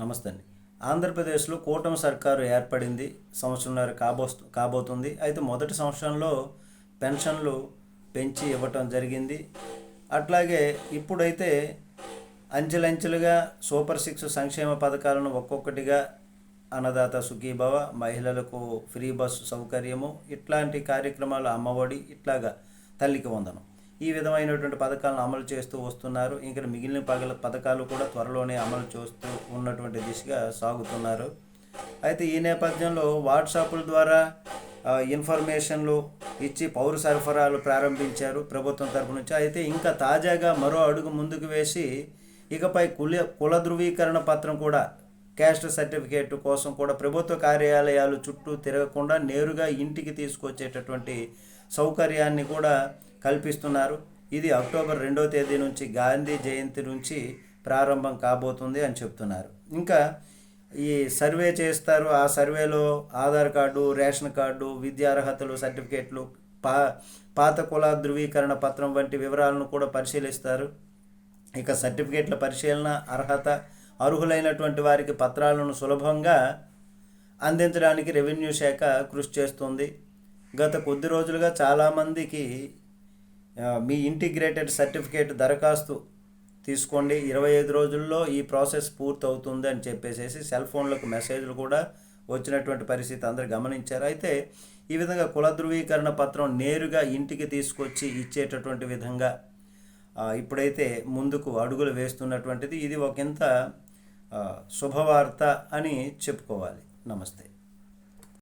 నమస్తే అండి. ఆంధ్రప్రదేశ్లో కూటమి సర్కారు ఏర్పడింది సంవత్సరంన్నర కాబో కాబోతుంది. అయితే మొదటి సంవత్సరంలో పెన్షన్లు పెంచి ఇవ్వటం జరిగింది. అట్లాగే ఇప్పుడైతే అంచెలంచెలుగా సూపర్ సిక్స్ సంక్షేమ పథకాలను ఒక్కొక్కటిగా అన్నదాత సుఖీభవ మహిళలకు ఫ్రీ బస్సు సౌకర్యము ఇట్లాంటి కార్యక్రమాలు అమ్మఒడి ఇట్లాగా తల్లికి వందనం. ఈ విధమైనటువంటి పథకాలను అమలు చేస్తూ వస్తున్నారు. ఇంకా మిగిలిన పగల పథకాలు కూడా త్వరలోనే అమలు చేస్తూ ఉన్నటువంటి దిశగా సాగుతున్నారు. అయితే ఈ నేపథ్యంలో వాట్సాప్ల ద్వారా ఇన్ఫర్మేషన్లు ఇచ్చి పౌర సరఫరాలు ప్రారంభించారు ప్రభుత్వం తరపు నుంచి. అయితే ఇంకా తాజాగా మరో అడుగు ముందుకు వేసి ఇకపై కుల కుల ధృవీకరణ పత్రం కూడా క్యాస్ట్ సర్టిఫికేట్ కోసం కూడా ప్రభుత్వ కార్యాలయాలు చుట్టూ తిరగకుండా నేరుగా ఇంటికి తీసుకొచ్చేటటువంటి సౌకర్యాన్ని కూడా కల్పిస్తున్నారు. ఇది అక్టోబర్ రెండో తేదీ నుంచి గాంధీ జయంతి నుంచి ప్రారంభం కాబోతుంది అని చెప్తున్నారు. ఇంకా ఈ సర్వే చేస్తారు. ఆ సర్వేలో ఆధార్ కార్డు రేషన్ కార్డు విద్యార్హతలు సర్టిఫికేట్లు పా పాత కుల ధృవీకరణ పత్రం వంటి వివరాలను కూడా పరిశీలిస్తారు. ఇక సర్టిఫికేట్ల పరిశీలన అర్హత అర్హులైనటువంటి వారికి పత్రాలను సులభంగా అందించడానికి రెవెన్యూ శాఖ కృషి చేస్తుంది. గత కొద్ది రోజులుగా చాలామందికి మీ ఇంటిగ్రేటెడ్ సర్టిఫికేట్ దరఖాస్తు తీసుకోండి. ఇరవై ఐదు రోజుల్లో ఈ ప్రాసెస్ పూర్తి అవుతుంది అని చెప్పేసి సెల్ ఫోన్లకు మెసేజ్లు కూడా వచ్చినటువంటి పరిస్థితి అందరు గమనించారు. అయితే ఈ విధంగా కుల ధృవీకరణ పత్రం నేరుగా ఇంటికి తీసుకొచ్చి ఇచ్చేటటువంటి విధంగా ఇప్పుడైతే ముందుకు అడుగులు వేస్తున్నటువంటిది. ఇది ఒకంత శుభవార్త అని చెప్పుకోవాలి. నమస్తే.